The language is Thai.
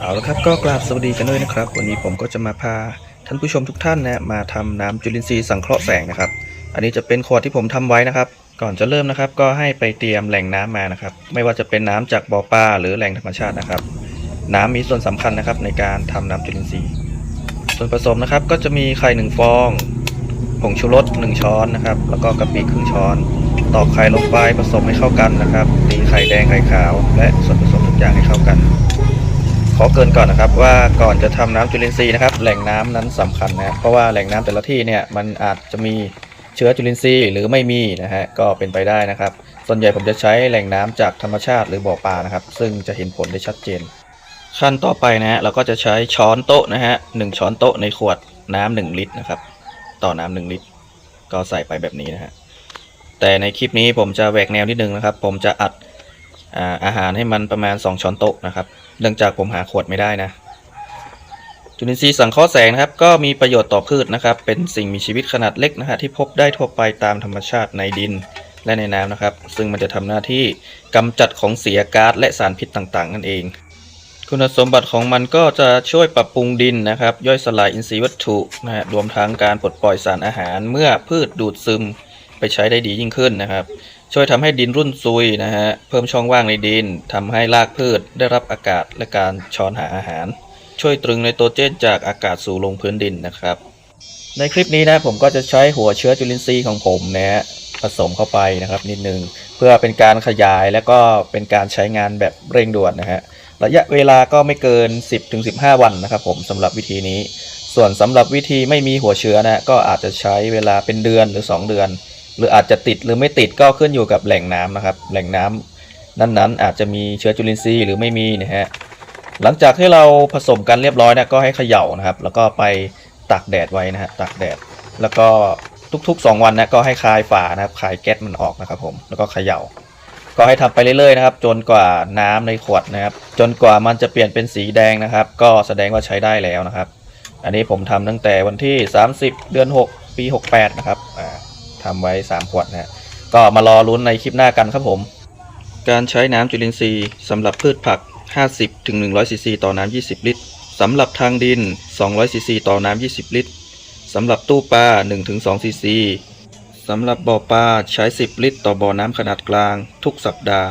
เอาละครับก็กราบสวัสดีกันด้วยนะครับ วันนี้ผมก็จะมาพาท่านผู้ชมทุกท่านนะมาทำน้ำจุลินทรีย์สังเคราะห์แสงนะครับ อันนี้จะเป็นขวดที่ผมทำไว้นะครับ ก่อนจะเริ่มนะครับ ก็ให้ไปเตรียมแหล่งน้ำมานะครับ ไม่ว่าจะเป็นน้ำจากบ่อปลาหรือแหล่งธรรมชาตินะครับ น้ำมีส่วนสำคัญนะครับ ในการทำน้ำจุลินทรีย์ ส่วนผสมนะครับก็จะมีไข่หนึ่งฟองผงชูรสหนึ่งช้อนนะครับ แล้วก็กะปิครึ่งช้อน ตอกไข่ลงไปผสมให้เข้ากันนะครับตีไข่แดงไข่ขาว และส่วนผสมทุกอย่างให้เข้ากัน ขอเกินก่อนนะครับว่าก่อนจะทำน้ำจุลินทรีย์นะครับแหล่งน้ำนั้นสำคัญนะครับเพราะว่าแหล่งน้ำแต่ละที่เนี่ยมันอาจจะมีเชื้อจุลินทรีย์หรือไม่มีนะฮะก็เป็นไปได้นะครับ ส่วนใหญ่ผมจะใช้แหล่งน้ำจากธรรมชาติหรือบ่อปลานะครับ ซึ่งจะเห็นผลได้ชัดเจน ขั้นต่อไปนะฮะเราก็จะใช้ช้อนโต๊ะนะฮะหนึ่งช้อนโต๊ะในขวดน้ำหนึ่งลิตรนะครับ ต่อน้ำหนึ่งลิตร ก็ใส่ไปแบบนี้นะฮะแต่ในคลิปนี้ผมจะแหวกแนวนิดนึงนะครับ ผมจะอัด อาหารให้มันประมาณ 2 ช้อนโต๊ะนะครับเนื่องจากผมหาขวดไม่ได้นะจุลินทรีย์สังเคราะห์แสงนะครับ ก็มีประโยชน์ต่อพืชนะครับ เป็นสิ่งมีชีวิตขนาดเล็กนะฮะที่พบได้ทั่วไปตามธรรมชาติในดินและในน้ำนะครับ ซึ่งมันจะทำหน้าที่กำจัดของเสียก๊าซและสารพิษต่างๆ นั่นเอง คุณสมบัติของมันก็จะช่วยปรับปรุงดินนะครับ ย่อยสลายอินทรีย์วัตถุนะฮะรวมทั้งการปลดปล่อยสารอาหารเมื่อพืชดูดซึมไปใช้ได้ดียิ่งขึ้นนะครับ ช่วยทำให้ดินรุ่นซุยนะฮะ เพิ่มช่องว่างในดินทำให้รากพืชได้รับอากาศและการช้อนหาอาหาร ช่วยตรึงไนโตรเจนจากอากาศสู่ลงพื้นดินนะครับ ในคลิปนี้นะผมก็จะใช้หัวเชื้อจุลินทรีย์ของผมนะฮะผสมเข้าไปนะครับนิดนึงเพื่อเป็นการขยายและก็เป็นการใช้งานแบบเร่งด่วนนะฮะระยะเวลาก็ไม่เกิน 10-15 วันนะครับผมสำหรับวิธีนี้ ส่วนสำหรับวิธีไม่มีหัวเชื้อนะก็อาจจะใช้เวลาเป็นเดือนหรือ 2 เดือน หรืออาจจะติดหรือไม่ติดก็ขึ้นอยู่กับแหล่งน้ำนะครับ แหล่งน้ำนั้นๆ อาจจะมีเชื้อจุลินทรีย์หรือไม่มีนะฮะหลังจากที่เราผสมกันเรียบร้อยนะก็ให้เขย่านะครับ แล้วก็ไปตากแดดไว้นะฮะตากแดด แล้วก็ทุกๆ 2 วันนะก็ให้คลายฝานะครับคลายแก๊สมันออกนะครับผมแล้วก็เขย่า ก็ให้ทำไปเรื่อยๆนะครับ จนกว่าน้ำในขวดนะครับ จนกว่ามันจะเปลี่ยนเป็นสีแดงนะครับ ก็แสดงว่าใช้ได้แล้วนะครับ อันนี้ผมทำตั้งแต่วันที่ 30 เดือน 6 ปี 68 นะครับอ่า ทำไว้ 3 ขวดนะฮะก็มารอลุ้นในคลิปหน้ากันครับผม การใช้น้ำจุลินทรีย์สำหรับพืชผัก 50ถึง100ซีซีต่อน้ำ20 ลิตรสำหรับทางดิน 200ซีซีต่อน้ำ20 ลิตรสำหรับตู้ปลา1-2ซีซีสำหรับบ่อปลาใช้ 10 ลิตร ต่อบ่อน้ำขนาดกลาง ทุกสัปดาห์